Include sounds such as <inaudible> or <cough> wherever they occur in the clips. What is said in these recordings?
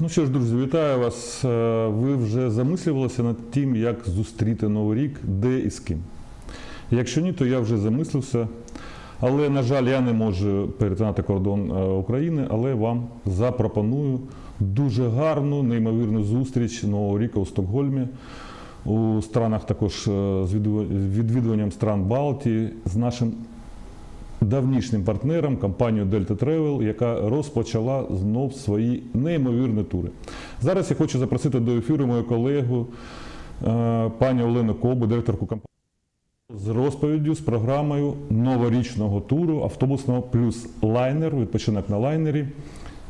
Ну що ж, друзі, вітаю вас. Е, Ви вже замислювалися над тим, як зустріти Новий рік, де і з ким. Якщо ні, то я вже замислився. Але, на жаль, я не можу перетинати кордон е, України, але вам запропоную дуже гарну, неймовірну зустріч Нового ріка у Стокгольмі. У странах також е, з відвідуванням стран Балтії з нашим давнішнім партнером компанією Delta Travel, яка розпочала знов свої неймовірні тури. Зараз я хочу запросити до ефіру мою колегу е, пані Олену Кобу, директорку компанії, з розповіддю з програмою новорічного туру автобусного плюс лайнер, відпочинок на лайнері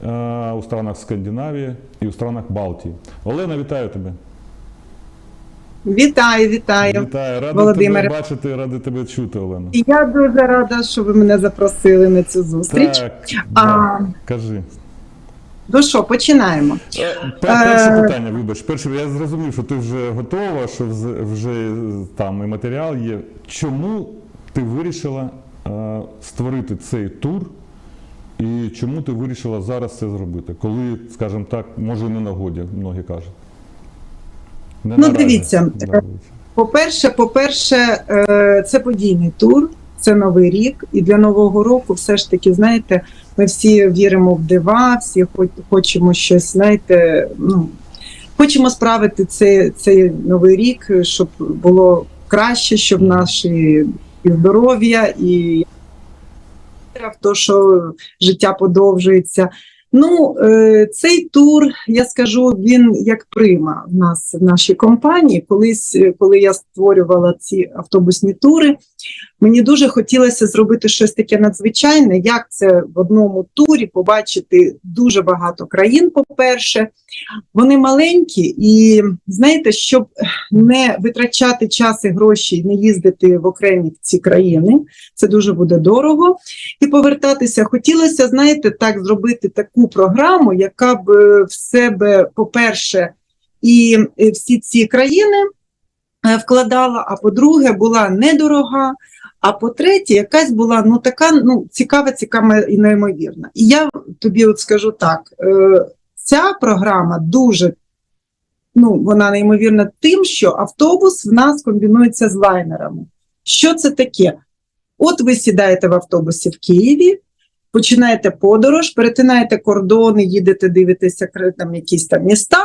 е, у странах Скандинавії і у странах Балтії. Олена, вітаю тебе. Вітаю, вітаю. Вітаю, радий Володимире. тебе бачити, радий тебе чути, Олена. І Я дуже рада, що ви мене запросили на цю зустріч. Так, А, кажи. Ну що, починаємо. Е, Перше Е, питання, вибач. Перше, я зрозумів, що ти вже готова, що вже там і матеріал є. Чому ти вирішила е, створити цей тур? І чому ти вирішила зараз це зробити? Коли, скажімо так, може не нагоді, многі кажуть. Не Ну, наразі. дивіться, По-перше, по-перше, е, це подійний тур, це новий рік, і для нового року, все ж таки, знаєте, ми всі віримо в дива, всі хо- хочемо щось, знаєте, ну хочемо справити цей, цей новий рік, щоб було краще, щоб наші і здоров'я і в те, що життя подовжується. Ну, е, цей тур, я скажу, він як прима в нас в нашій компанії. Колись, е, коли я створювала ці автобусні тури, мені дуже хотілося зробити щось таке надзвичайне, як це в одному турі побачити дуже багато країн. По-перше, вони маленькі, і знаєте, щоб не витрачати час і гроші, не їздити в окремі ці країни, це дуже буде дорого і повертатися. Хотілося, знаєте, так зробити таку програму, яка б е, в себе, по-перше, і всі ці країни е, вкладала, а по-друге, була недорога. А по-третє, якась була ну така ну цікава, цікава і неймовірна. І я тобі от скажу так: е, ця програма дуже ну, вона неймовірна тим, що автобус в нас комбінується з лайнерами. Що це таке? От ви сідаєте в автобусі в Києві, починаєте подорож, перетинаєте кордони, їдете, дивитеся там якісь там міста.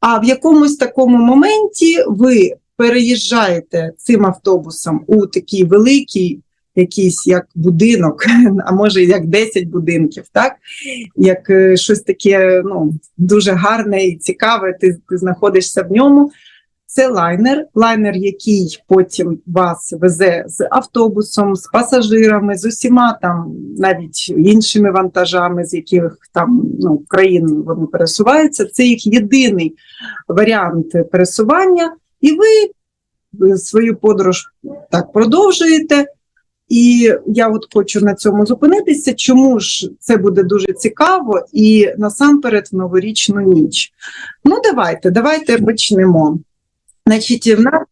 А в якомусь такому моменті ви переїжджаєте цим автобусом у такий великий, якийсь як будинок, <laughs> а може як 10 будинків, так? Як е, щось таке ну, дуже гарне і цікаве, ти, ти знаходишся в ньому. Це лайнер, лайнер, який потім вас везе з автобусом, з пасажирами, з усіма там навіть іншими вантажами, з яких там ну, країн вони пересуваються. Це їх єдиний варіант пересування, і ви е, свою подорож так продовжуєте. І я от хочу на цьому зупинитися. Чому ж це буде дуже цікаво і насамперед в новорічну ніч? Ну, давайте, давайте почнемо. Значить, в нас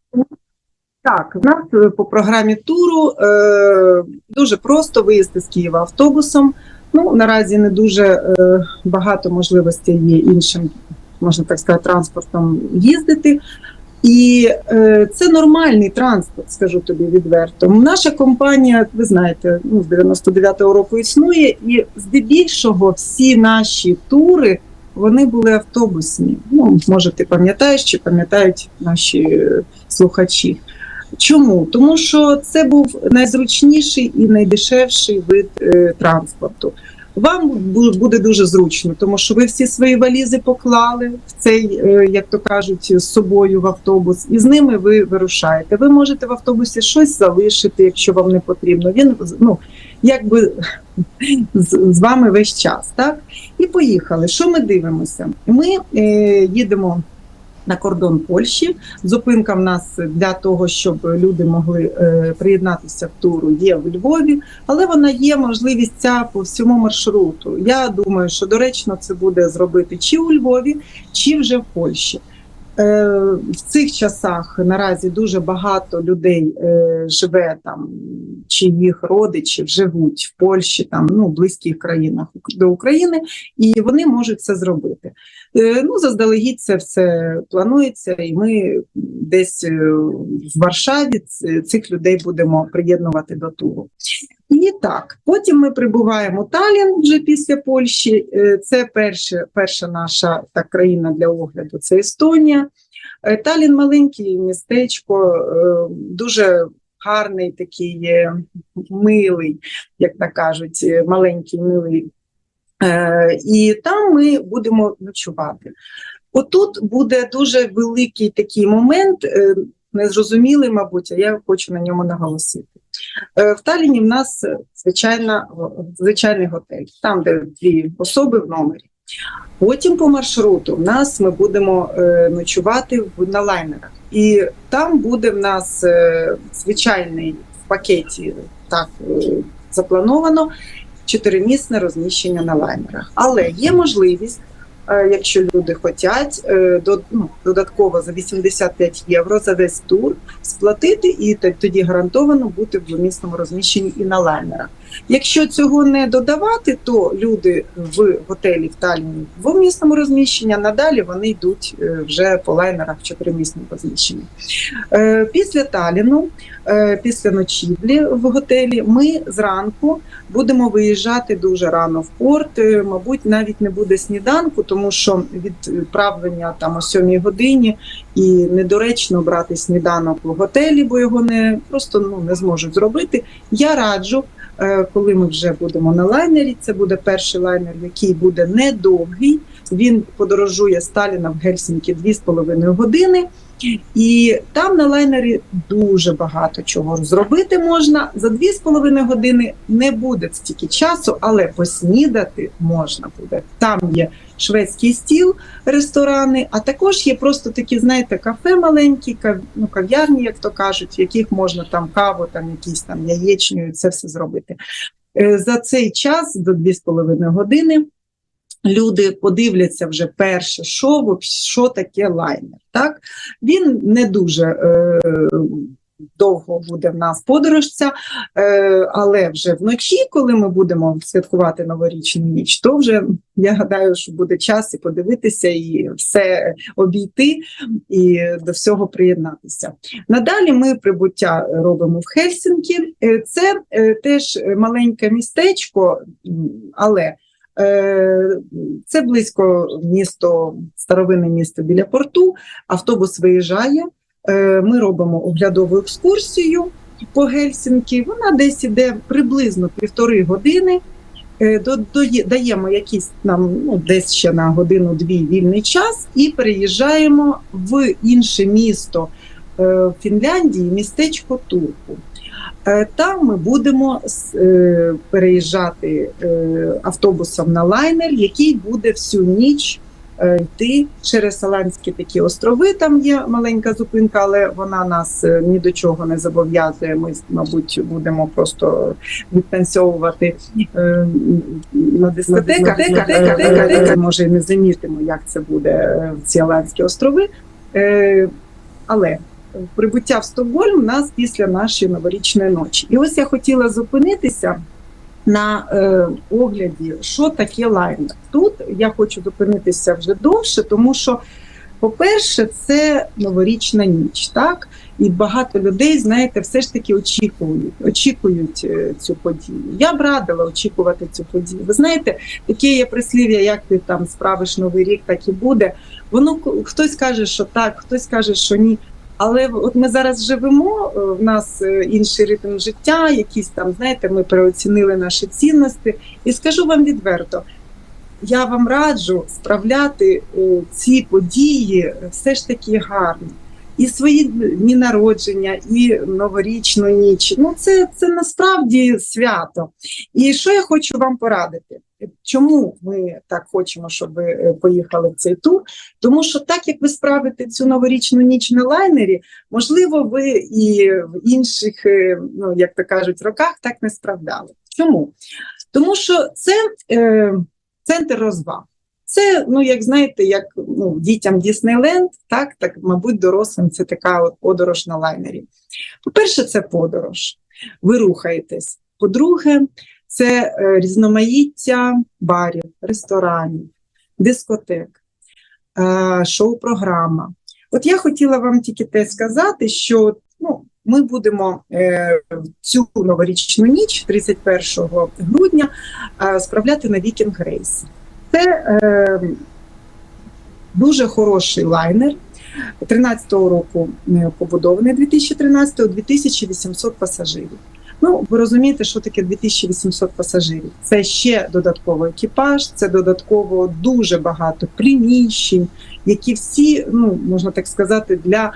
так, в нас е, по програмі туру е, дуже просто виїзди з Києва автобусом. Ну, наразі не дуже е, багато можливостей є іншим, можна так сказати, транспортом їздити. І е, це нормальний транспорт, скажу тобі відверто. Наша компанія, ви знаєте, ну, з 99-го року існує, і здебільшого всі наші тури вони були автобусні. Ну, може, ти пам'ятаєш чи пам'ятають наші е, слухачі. Чому? Тому що це був найзручніший і найдешевший вид е, транспорту. Вам буде дуже зручно, тому що ви всі свої валізи поклали в цей, е, як то кажуть, з собою в автобус, і з ними ви вирушаєте. Ви можете в автобусі щось залишити, якщо вам не потрібно. Він ну, якби з, вами весь час. Так? І поїхали. Що ми дивимося? Ми е, їдемо на кордон Польщі. Зупинка в нас для того, щоб люди могли е, приєднатися в туру, є в Львові, але вона є можливість ця по всьому маршруту. Я думаю, що доречно це буде зробити чи у Львові, чи вже в Польщі. Е, В цих часах наразі дуже багато людей е, живе там, чи їх родичів живуть в Польщі, там ну близьких країнах до України, і вони можуть це зробити. Е, Ну заздалегідь це все планується, і ми десь в Варшаві цих людей будемо приєднувати до туру. І так, потім ми прибуваємо Талін вже після Польщі. Е, Це перше, перша наша так, країна для огляду це Естонія. Е, Талін маленьке містечко, е, дуже гарний такий милий, як так кажуть, маленький милий. І там ми будемо ночувати. Отут буде дуже великий такий момент, незрозумілий, мабуть, а я хочу на ньому наголосити. Е, В Таліні в нас е, звичайна, звичайний готель, там, де дві особи в номері. Потім по маршруту в нас ми будемо е, ночувати на лайнерах. І там буде в нас звичайний в пакеті так заплановано чотиримісне розміщення на лайнерах. Але є можливість, якщо люди хочуть, е, ну, додатково за 85 євро за весь тур сплатити і тоді гарантовано бути в двомісному розміщенні і на лайнерах. Якщо цього не додавати, то люди в готелі в Талліні двомісному розміщенні, а надалі вони йдуть е, вже по лайнерах в чотиримісному розміщенні. Е, Після Таліну, е, після ночівлі в готелі, ми зранку будемо виїжджати дуже рано в порт. Мабуть, навіть не буде сніданку, тому що відправлення там о 7 годині і недоречно брати сніданок в готелі, бо його не просто ну не зможуть зробити. Я раджу. Е, Коли ми вже будемо на лайнері, це буде перший лайнер, який буде недовгий. Він подорожує Сталіна Таліна в Гельсінкі 2,5 години. І там на лайнері дуже багато чого зробити можна. За 2,5 години не буде стільки часу, але поснідати можна буде. Там є шведський стіл, ресторани, а також є просто такі, знаєте, кафе маленькі, ну, кав'ярні, як то кажуть, в яких можна там каву, там якісь там яєчню, це все зробити. Е, За цей час до 2,5 години люди подивляться вже перше шоу, що таке лайнер. Так? Він не дуже е, довго буде в нас подорожця, е, але вже вночі, коли ми будемо святкувати новорічну ніч, то вже я гадаю, що буде час і подивитися, і все обійти, і до всього приєднатися. Надалі ми прибуття робимо в Хельсінкі. Е, Це е, теж маленьке містечко, але Це близько місто, старовинне місто біля порту. Автобус виїжджає. Е, Ми робимо оглядову екскурсію по Гельсінкі. Вона десь іде приблизно півтори години. Е, Даємо якийсь нам ну, десь ще на годину-дві вільний час і переїжджаємо в інше місто е, Фінляндії, містечко Турку. Е, Там ми будемо е, переїжджати е, автобусом на лайнер, який буде всю ніч йти через Саланські такі острови. Там є маленька зупинка, але вона нас ні до чого не зобов'язує. Ми, мабуть, будемо просто відтанцьовувати на дискотеках. Може, і не замітимо, як це буде в ці Аланські острови. Але прибуття в Стокгольм у нас після нашої новорічної ночі. І ось я хотіла зупинитися на е, огляді, що таке лайнер. Тут я хочу зупинитися вже довше, тому що, по-перше, це новорічна ніч, так? І багато людей, знаєте, все ж таки очікують, очікують е, цю подію. Я б радила очікувати цю подію. Ви знаєте, таке є прислів'я, як ти там справиш новий рік, так і буде. Воно хтось каже, що так, хтось каже, що ні. Але от ми зараз живемо, е, в нас е, інший ритм життя, якісь там, знаєте, ми переоцінили наші цінності. І скажу вам відверто, я вам раджу справляти е, ці події все ж таки гарно. І свої дні народження, і новорічну ніч. Ну, це, це насправді свято. І що я хочу вам порадити? Чому ми так хочемо, щоб ви е, поїхали в цей тур? Тому що так як ви справите цю новорічну ніч на лайнері, можливо, ви і в інших, е, ну як то кажуть, роках так не справляли. Чому? Тому що це е, центр розваг. Це, ну як знаєте, як ну, дітям Діснейленд, так, так, мабуть, дорослим це така от подорож на лайнері. По-перше, це подорож. Ви рухаєтесь. По-друге, це е, різноманіття барів, ресторанів, дискотек, е, шоу-програма. От я хотіла вам тільки те сказати, що ну, ми будемо е, цю новорічну ніч, 31 грудня, е, справляти на Вікінг Рейс. Це е, дуже хороший лайнер. 13-го року е, побудований 2013-го, 2800 пасажирів. Ну, ви розумієте, що таке 2800 пасажирів. Це ще додатковий екіпаж, це додатково дуже багато приміщень, які всі, ну можна так сказати, для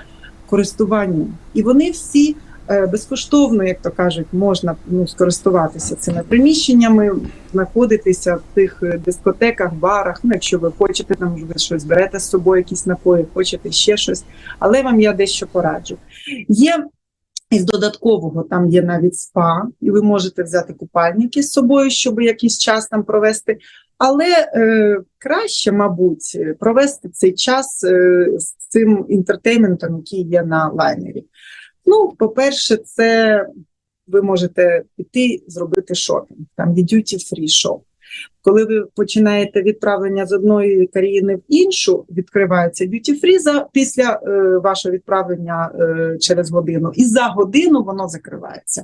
користування. І вони всі е, безкоштовно, як то кажуть, можна ну, скористуватися цими приміщеннями, знаходитися в тих е, дискотеках, барах. Ну, якщо ви хочете, там ви щось берете з собою, якісь напої, хочете ще щось. Але вам я дещо пораджу. Є із додаткового там є навіть спа, і ви можете взяти купальники з собою, щоб якийсь час там провести. Але е, краще, мабуть, провести цей час е, з цим інтертейментом, який є на лайнері. Ну, по-перше, це ви можете піти зробити шопінг, там є duty free shop. Коли ви починаєте відправлення з одної країни в іншу, відкривається за після е, вашого відправлення е, через годину, і за годину воно закривається.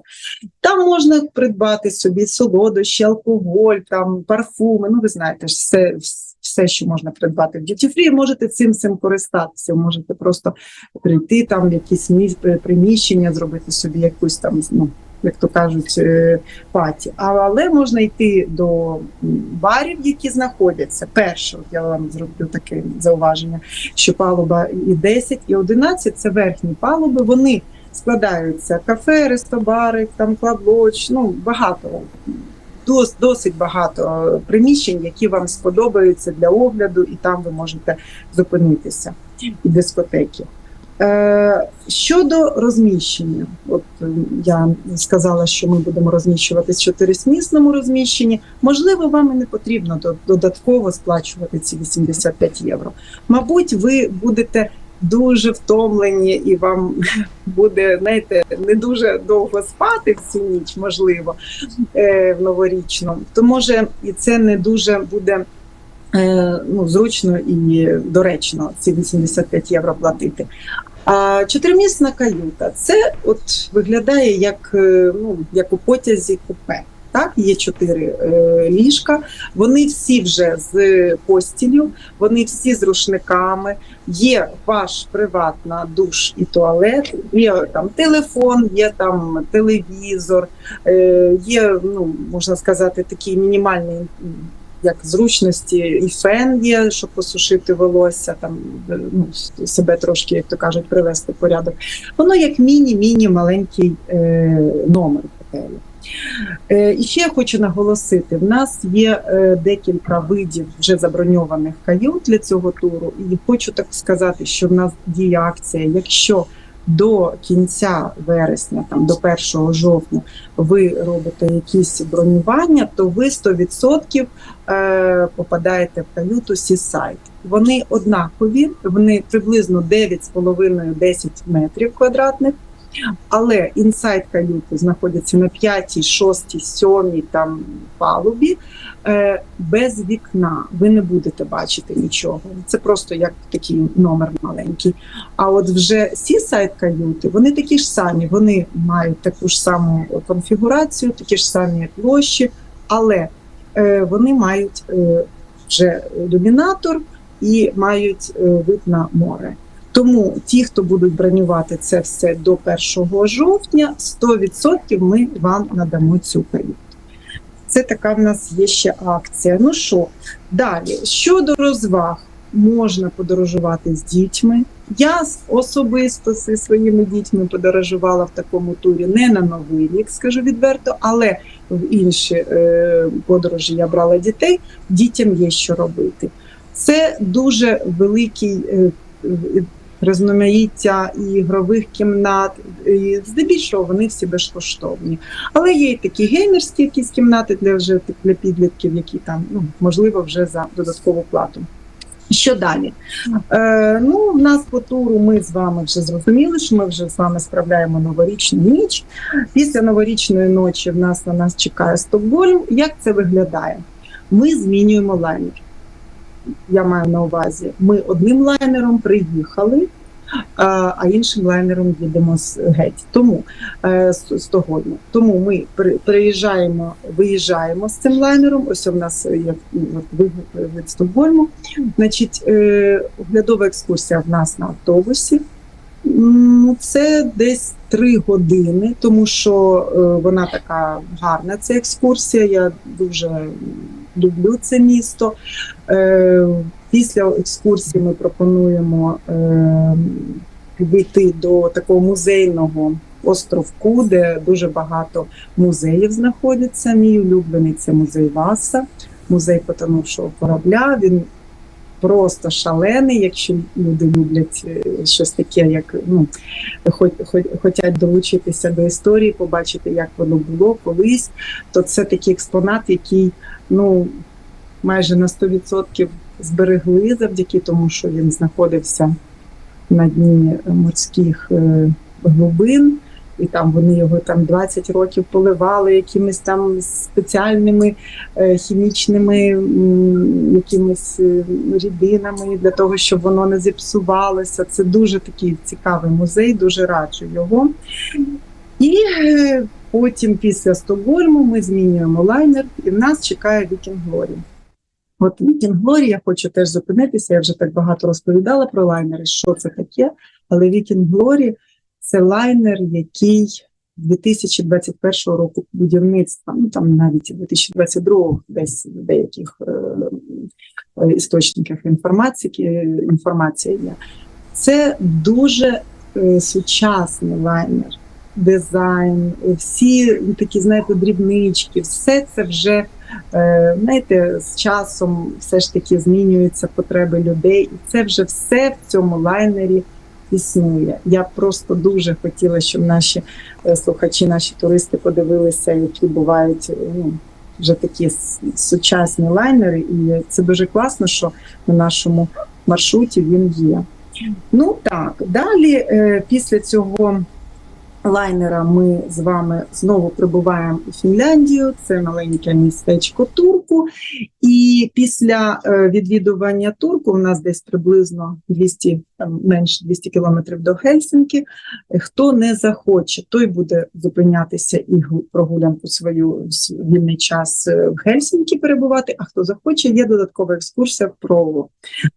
Там можна придбати собі солодощі, алкоголь, там парфуми. Ну, ви знаєте, все, все, що можна придбати в free, можете цим цим користатися. Можете просто прийти там в якісь місць, приміщення, зробити собі якусь там ну, як то кажуть, е, паті. Але можна йти до барів, які знаходяться. Перше, я вам зроблю таке зауваження, що палуба і 10, і 11 – це верхні палуби. Вони складаються кафе, рестобари, там клаблоч, ну багато. Дос, досить багато приміщень, які вам сподобаються для огляду, і там ви можете зупинитися і дискотеки. Е, щодо розміщення, от е, я сказала, що ми будемо розміщуватись в чотирисмісному розміщенні. Можливо, вам і не потрібно до- додатково сплачувати ці 85 євро. Мабуть, ви будете дуже втомлені, і вам <laughs> буде знаєте, не дуже довго спати всю ніч, можливо, е, в новорічну. То може і це не дуже буде. Е, Ну, зручно і доречно ці 85 євро платити. А чотиримісна каюта це от виглядає як, е, ну, як у потязі купе. Так, є чотири е, ліжка, вони всі вже з постілю, вони всі з рушниками. Є ваш приватна душ і туалет, є там телефон, є там телевізор, е, є, ну можна сказати, такий мінімальний як зручності, і фен є, щоб посушити волосся, там ну, себе трошки, як то кажуть, привести в порядок. Воно як міні-міні маленький е, номер готелю. Е, і ще я хочу наголосити: в нас є е, декілька видів вже заброньованих кают для цього туру. І хочу так сказати, що в нас діє акція. Якщо до кінця вересня, там до 1 жовтня, ви робите якісь бронювання, то ви 100% е, попадаєте в каюту Сісайт. Вони однакові, вони приблизно 9,5-10 метрів квадратних. Але інсайд каюти знаходяться на 5, 6, 7 там палубі е, без вікна. Ви не будете бачити нічого. Це просто як такий номер маленький. А от вже сісайд каюти, вони такі ж самі, вони мають таку ж саму конфігурацію, такі ж самі площі, але е, вони мають е, вже ілюмінатор і мають е, вид на море. Тому ті, хто будуть бронювати це все до 1 жовтня, 100% ми вам надамо цю каюту. Це така в нас є ще акція. Ну що, далі, щодо розваг, можна подорожувати з дітьми. Я особисто зі своїми дітьми подорожувала в такому турі не на новий рік, скажу відверто, але в інші е, подорожі я брала дітей. Дітям є що робити. Це дуже великий е, різноманіття і ігрових кімнат. І здебільшого вони всі безкоштовні. Але є і такі геймерські якісь кімнати для вже для підлітків, які там ну, можливо вже за додаткову плату. Що далі? Е, ну, в нас по туру ми з вами вже зрозуміли, що ми вже з вами справляємо новорічну ніч. Після новорічної ночі в нас на нас чекає Стокгольм. Як це виглядає? Ми змінюємо лайнер. Я маю на увазі, ми одним лайнером приїхали, а іншим лайнером їдемо геть. Тому е, з Стокгольму. Тому ми приїжджаємо, виїжджаємо з цим лайнером. Ось у нас є вигляд Стокгольму. Значить, е, оглядова екскурсія в нас на автобусі. Це десь три години, тому що е, вона така гарна. Ця екскурсія. Я дуже люблю це місто. Е, Після екскурсії ми пропонуємо е, підійти до такого музейного островку, де дуже багато музеїв знаходиться. Мій улюблений це музей Васа, музей потонувшого корабля. Він просто шалений, якщо люди люблять е, щось таке, як ну, хоч, хоч, хочуть долучитися до історії, побачити, як воно було колись, то це такий експонат, який ну, майже на 100% зберегли завдяки тому, що він знаходився на дні морських е, глибин. І там вони його там 20 років поливали якимись там спеціальними е, хімічними якимись е, рідинами для того, щоб воно не зіпсувалося. Це дуже такий цікавий музей, дуже раджу його. І е, потім після Стокгольму ми змінюємо лайнер, і в нас чекає Вікінг Глорі. От Вікінг Глорі я хочу теж зупинитися. Я вже так багато розповідала про лайнери, що це таке. Але Вікінг Глорі це лайнер, який 2021 року будівництва, ну там навіть 2022 десь в деяких е, е, істочниках інформації, інформація є. Це дуже е, сучасний лайнер, дизайн, всі такі, знаєте, дрібнички, все це вже Е, знаєте, з часом все ж таки змінюються потреби людей, і це вже все в цьому лайнері існує. Я просто дуже хотіла, щоб наші е, слухачі, наші туристи подивилися, які бувають ну, вже такі сучасні лайнери, і це дуже класно, що на нашому маршруті він є. Ну так, далі е, після цього лайнера ми з вами знову прибуваємо у Фінляндію. Це маленьке містечко Турку. І після е, відвідування Турку у нас десь приблизно 200, там, менше 200 кілометрів до Хельсінки. Е, Хто не захоче, той буде зупинятися і прогулянку свою вільний час е, в Хельсінкі перебувати. А хто захоче, є додаткова екскурсія в Прову.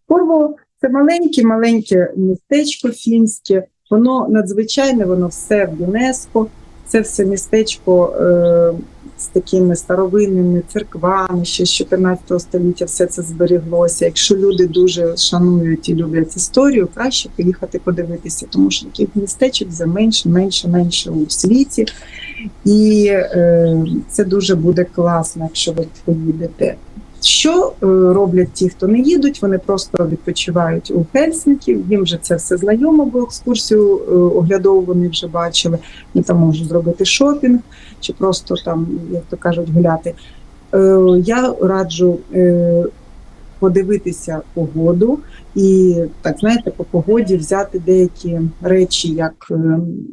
Порво це маленьке, маленьке містечко фінське. Воно надзвичайне, воно все в ЮНЕСКО. Це все містечко е, з такими старовинними церквами, ще з 14 століття все це зберіглося. Якщо люди дуже шанують і люблять історію, краще поїхати подивитися, тому що таких містечок вже менше, менше, менше у світі. І е, це дуже буде класно, якщо ви поїдете. Що е, роблять ті, хто не їдуть? Вони просто відпочивають у Хельсінкі. Їм вже це все знайомо, бо екскурсію е, оглядову вони вже бачили. Вони там можуть зробити шопінг чи просто там, як то кажуть, гуляти. Е, Я раджу подивитися погоду і так знаєте, по погоді взяти деякі речі, як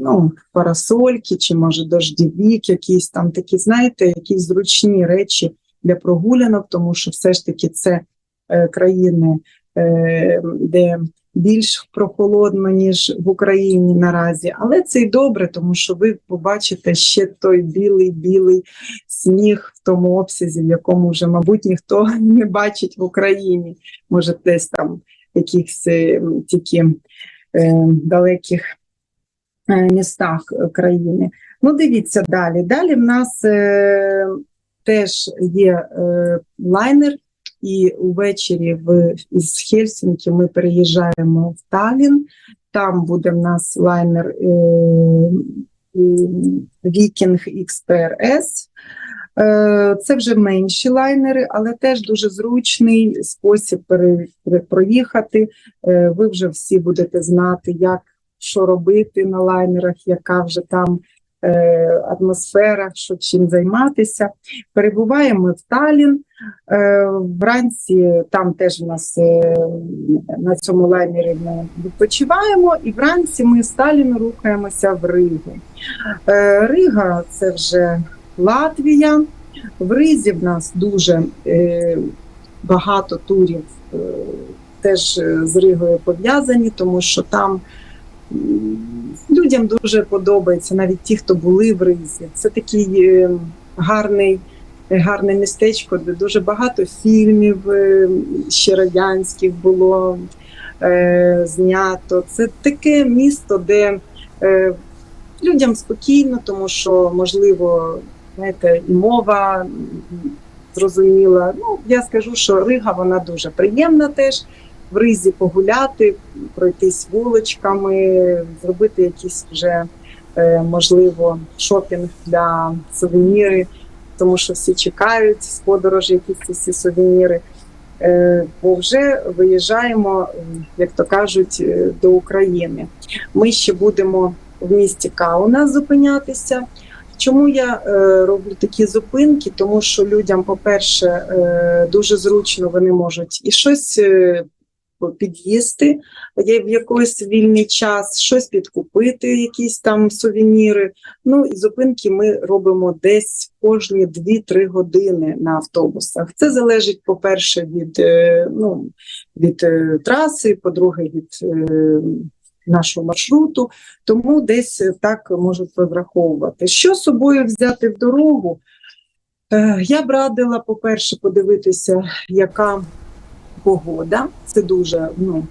ну, парасольки, чи може дождівік, якісь там такі, знаєте, якісь зручні речі для прогулянок, тому що все ж таки це е, країни, е, де більш прохолодно, ніж в Україні наразі. Але це й добре, тому що ви побачите ще той білий білий сніг в тому обсязі, в якому вже, мабуть, ніхто <laughs> не бачить в Україні. Може, десь там якихось е, тільки е, далеких містах країни. Ну, дивіться далі. Далі в нас е, теж є е, лайнер, і увечері в із Хельсінки ми переїжджаємо в Таллін. Там буде в нас лайнер е, Viking XPRS. Е, Це вже менші лайнери, але теж дуже зручний спосіб проїхати. Е, Ви вже всі будете знати, як що робити на лайнерах, яка вже там е, атмосфера, що чим займатися. Перебуваємо в Талін. Е, Вранці там теж у нас е, на цьому лайнері ми відпочиваємо, і вранці ми з Таліну рухаємося в Ригу. Рига це вже Латвія. В Ризі в нас дуже багато турів теж з Ригою пов'язані, тому що там людям дуже подобається, навіть ті, хто були в Ризі. Це такий е, гарний, гарне містечко, де дуже багато фільмів е, ще радянських було е, знято. Це таке місто, де е, людям спокійно, тому що можливо, знаєте, і мова зрозуміла. Ну, я скажу, що Рига вона дуже приємна теж. В Ризі погуляти, пройтись вуличками, зробити якісь вже е, можливо шопінг для сувеніри, тому що всі чекають з подорожі якісь ці сувеніри. Е, Бо вже виїжджаємо, як то кажуть, е, до України. Ми ще будемо в місті Каунас зупинятися. Чому я роблю такі зупинки? Тому що людям, по-перше, дуже зручно вони можуть і щось під'їсти в якийсь вільний час, щось підкупити, якісь там сувеніри. Ну і зупинки ми робимо десь кожні 2-3 години на автобусах. Це залежить, по-перше, від, е, ну, від е, траси, по-друге, від е, нашого маршруту. Тому десь так можуть розраховувати. Що з собою взяти в дорогу? Я б радила, по-перше, подивитися, яка погода. Це дуже ну,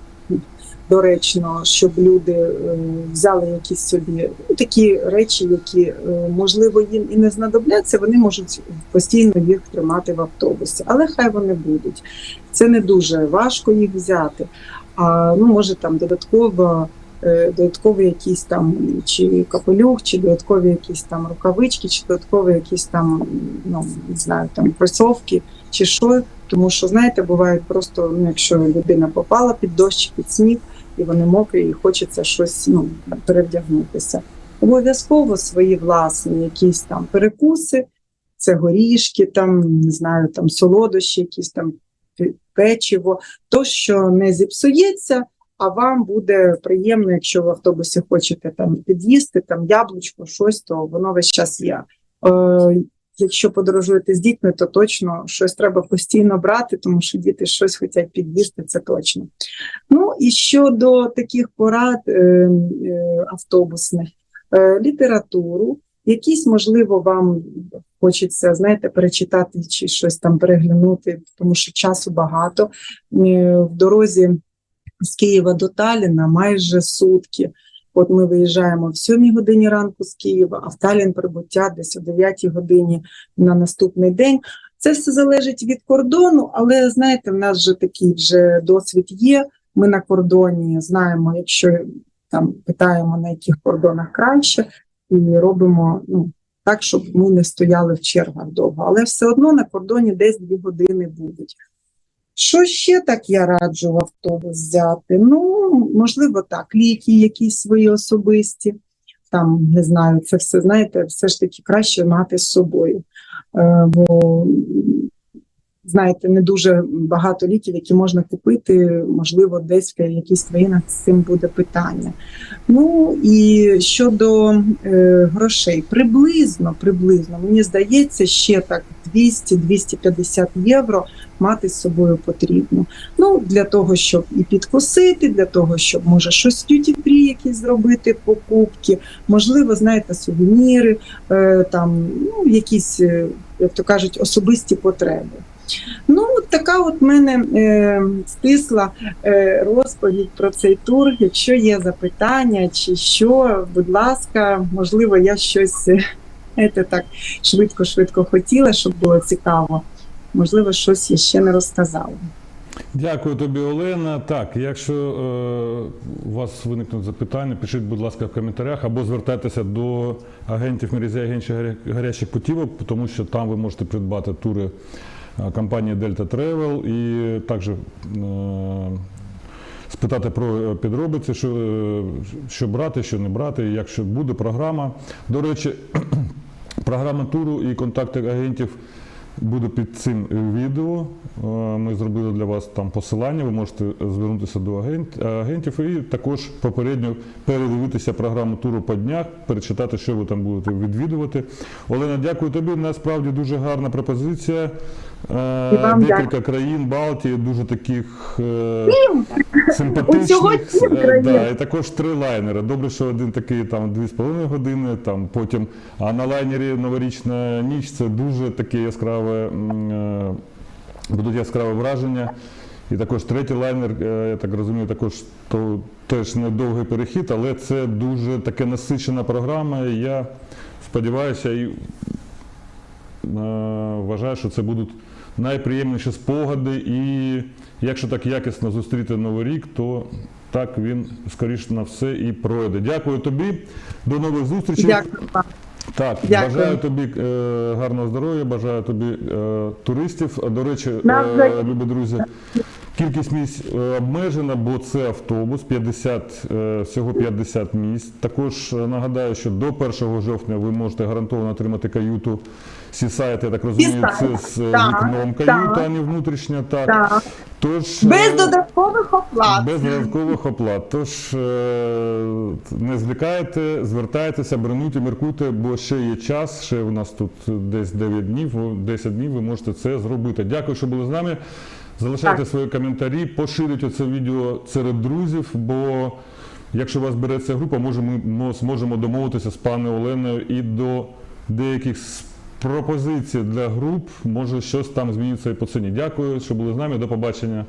доречно, щоб люди е, взяли якісь собі ну, такі речі, які е, можливо їм і не знадобляться, вони можуть постійно їх тримати в автобусі, але хай вони будуть. Це не дуже важко їх взяти. А ну, може там додатково. Е, Додаткові якісь там чи капелюх, чи додаткові якісь там рукавички, чи додаткові якісь там, ну не знаю, там кросовки, чи що. Тому що, знаєте, бувають просто, ну, якщо людина попала під дощ, під сніг, і вони мокрі, і хочеться щось ну, перевдягнутися. Обов'язково свої власні якісь там перекуси, це горішки, там, не знаю, там солодощі, якісь там печиво, то, що не зіпсується, а вам буде приємно, якщо в автобусі хочете там під'їсти, там яблучко, щось, то воно весь час є. Е, Якщо подорожуєте з дітьми, то точно щось треба постійно брати, тому що діти щось хочуть під'їсти, це точно. Ну і щодо таких порад е, е, автобусних, е, літературу, якісь, можливо, вам хочеться, знаєте, перечитати чи щось там переглянути, тому що часу багато. Е, В дорозі з Києва до Таліна майже сутки. От ми виїжджаємо в 7 годині ранку з Києва, а в Талін прибуття десь о 9 годині на наступний день. Це все залежить від кордону, але знаєте, в нас вже такий вже досвід є. Ми на кордоні знаємо, якщо там питаємо на яких кордонах краще, і робимо ну, так, щоб ми не стояли в чергах довго. Але все одно на кордоні десь 2 години будуть. Що ще так я раджу в автобус взяти? Ну, можливо, так, ліки якісь свої особисті. Там не знаю, це все знаєте, все ж таки краще мати з собою. Е, бо знаєте, не дуже багато ліків, які можна купити, можливо, десь в якихось країнах з цим буде питання. Ну і щодо е, грошей, приблизно, приблизно, мені здається, ще так 200-250 євро мати з собою потрібно. Ну, для того, щоб і підкусити, для того, щоб може щось free якісь зробити, покупки, можливо, знаєте, сувеніри, е, там, ну, якісь, е, як то кажуть, особисті потреби. Ну, от така от мене е, стисла е, розповідь про цей тур. Якщо є запитання чи що, будь ласка, можливо, я щось е, так швидко-швидко хотіла, щоб було цікаво. Можливо, щось я ще не розказала. Дякую тобі, Олена. Так, якщо е, у вас виникнуть запитання, пишіть, будь ласка, в коментарях або звертайтеся до агентів мережі агентів гарячих путівок, тому що там ви можете придбати тури компанії Delta Travel і також е, спитати про підробиці, що, е, що брати, що не брати, якщо буде програма. До речі, <clears throat> програма туру і контакти агентів буде під цим відео. Е, Ми зробили для вас там посилання. Ви можете звернутися до агентів і також попередньо передивитися програму туру по днях, перечитати, що ви там будете відвідувати. Олена, дякую тобі. Насправді дуже гарна пропозиція. Е, Декілька країн Балтії, дуже таких е, симпатичних. Е, да, і також три лайнери. Добре, що один такий там 2,5 години, там потім. А на лайнері новорічна ніч це дуже таке яскраве. е, Будуть яскраве враження. І також третій лайнер, е, я так розумію, також то, теж недовгий перехід, але це дуже таке насичена програма. І я сподіваюся і вважаю, що це будуть найприємніші спогади. І якщо так якісно зустріти Новий рік, то так він скоріше на все і пройде. Дякую тобі. До нових зустрічей. Дякую. Так, Дякую. бажаю тобі е, гарного здоров'я, бажаю тобі е, туристів. До речі, е, любі друзі, кількість місць е, обмежена, бо це автобус, 50, е, всього 50 місць. Також е, нагадаю, що до 1 жовтня ви можете гарантовано отримати каюту Сісайт, я так розумію, це з вікном каюта, а не внутрішня. Так. Так. Тож, Без додаткових оплат. без додаткових оплат. Тож не звлікайте, звертайтеся, бронуйте, міркуйте, бо ще є час. Ще у нас тут десь 9 днів, 10 днів ви можете це зробити. Дякую, що були з нами. Залишайте Так. свої коментарі, поширюйте це відео серед друзів, бо якщо у вас береться група, може ми зможемо домовитися з пані Оленою і до деяких пропозицій для груп. Може щось там зміниться і по ціні. Дякую, що були з нами. До побачення.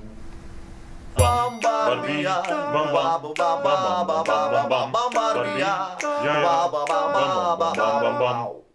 Barbie, bam bam, bam bam bam bam bam bam, Barbie, yeah, yeah, bam bam